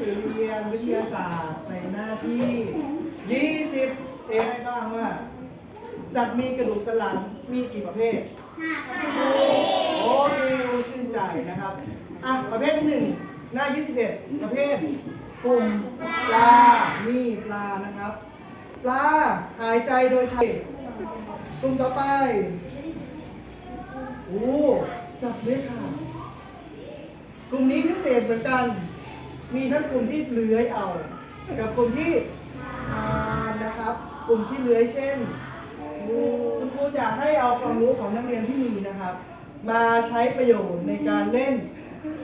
สือเรียนวิทยาศาสตร์ในหน้าที่ 20 เอได้บ้างว่า สัตว์มีกระดูกสันหลังมีกี่ประเภทโอเคชื่นใจนะครับ อะ ประเภทที่หนึ่งหน้า 21 ประเภทกลุ่มปลา นี่ปลานะครับ ปลาหายใจโดยใช้กลุ่มต่อไปโอ้สัตว์เลี้ยงค่ะกลุ่มนี้พิเศษเหมือนกัน มีทั้งกลุ่มที่เลื้อยเอา กับกลุ่มที่ทานนะครับ กลุ่มที่เลื้อยเช่นคุณครูจะให้เอาความรู้ของนักเรียนที่มีนะครับ มาใช้ประโยชน์ในการเล่น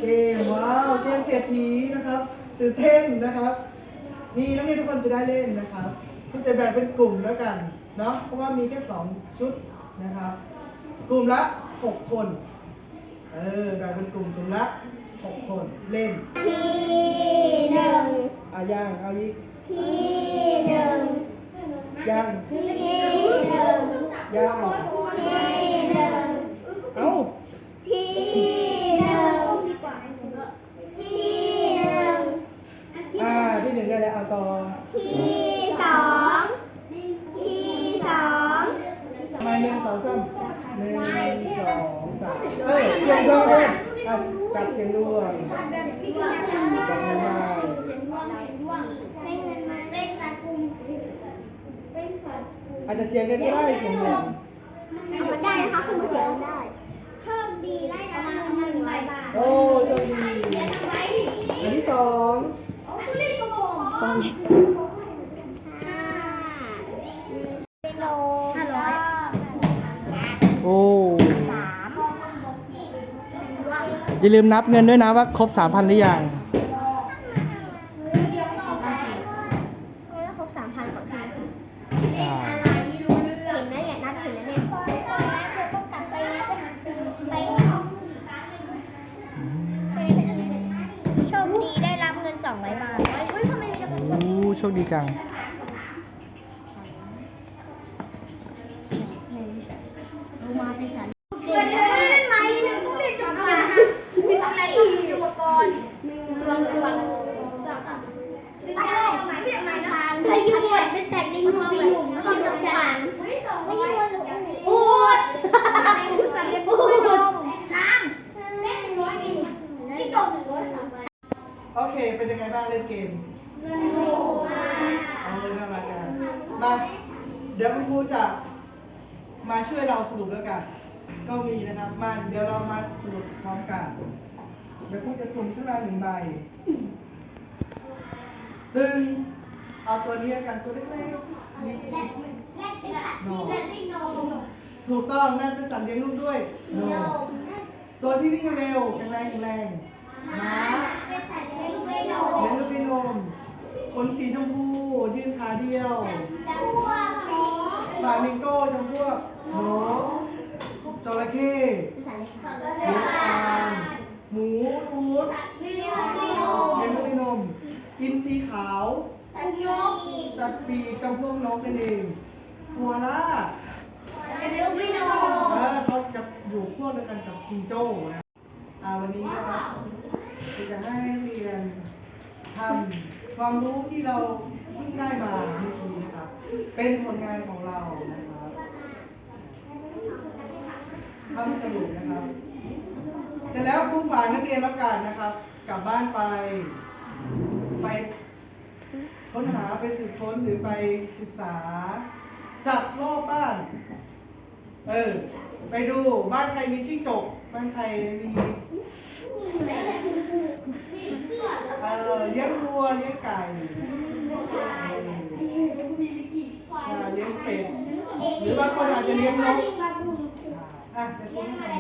เกมว้าวเกมเศรษฐีนะครับตื่นเต้นนะครับนี่นักเรียนทุกคนจะได้เล่นนะครับคุณจะแบ่งเป็นกลุ่มแล้วกันเนาะเพราะว่ามีแค่สองชุดนะครับ กลุ่มละหกคนเออแบ่งเป็นกลุ่มกลุ่มละ หกคน เล่น ที่หนึ่งเอาย่าง เอาอีกที่หนึ่งย่างที่หนึ่งย่างที่หนึ่งเอ้าที่หนึ่งที่หนึ่งอ่าที่หนึ่งได้แล้วเอาต่อที่สองที่สองมาหนึ่งสองสามหนึ่งสองสามเอ้ยเสียงดวงด้วย อะจับเสียงดวงจับเงินได้ได้เงินมาได้สัตว์กุมได้สัตว์กุมอาจจะเสียงเงินก็ได้เสียงดวงเอามาได้นะคะคุณมาเสียเงินได้โชคดีได้รับเงินหนึ่งร้อยบาทโอ้โชคดีอันที่สองห้ากิ อย่าลืมนับเงินด้วยนะว่าครบสามพันหรือยังแล้วครบสามพันของฉันอ่าเห็นไหมเนี่ยนับเห็นแล้วเนี่ยเธอต้องกลับไปนะไปโชคดีได้รับเงินสองร้อยบาทเฮ้โอ้โชคดีจัง มาเป็นสันเกิดอะไรไหมต้องเรียนจบก่อนอะไรอีกอุปกรณ์หนึ่งรวมรวมสองอะไรเรียกไหนนะคะพายุหมดเป็นแสงในหนุ่มในหนุ่มแล้วก็สับสนพายุหมดหรืออูดอูดสัตว์เลี้ยงอูดช้างเล่นร้อยดิที่ตกหนึ่งร้อยสามใบ โอ เค เป็นยังไงบ้างเล่นเกมสนุกมากเอาเลยน่ารักจังมาเดี๋ยวคุณครูจะมาช่วยเราสรุปแล้วกัน ก็มีนะครับมาเดี๋ยวเรามาสรุปพร้อมกันเดี๋ยวครูจะสุ่มขึ้นมาหนึ่งใบตึงเอาตัวนี้แล้วกันตัวเล็กๆมีนมถูกต้องนั่นเป็นสัตว์เลี้ยงลูกด้วยนมตัวที่วิ่งเร็วแข็งแรงแข็งแรงม้า เลี้ยงลูกด้วยนมข นสีชมพูยืนขาเดียวฟลามิงโก้จำพวกนกจระเข้เลี้ยงปลาหมูอูฐเลี้ยงลูกด้วยนม อินทรีขาวจับปีกจำพวกนกนั่นเองฟัวล่าเออเขาจะอยู่พวกเดียวกันกับจิงโจ้นะอ่าวันนี้นะครับเราจะให้นักเรียน ทำความรู้ที่เราเพิ่งได้มาเมื่อกี้นะครับ เป็นผลงานของเรานะครับทำสรุปนะครับ เสร็จแล้วครูฝากนักเรียนแล้วกันนะครับ กลับบ้านไป ไปค้นหาไปสืบค้นหรือไปศึกษาสัตว์รอบบ้าน เออ ไปดูบ้านใครมีจิ้งจกบ้านใครมี ออเลี้ยงวัวเลี้ยงไก่ใช่เลี้ยงเป็ดหรือบางคนอาจจะเลี้ยงนกอะเดี๋ยวคุณให้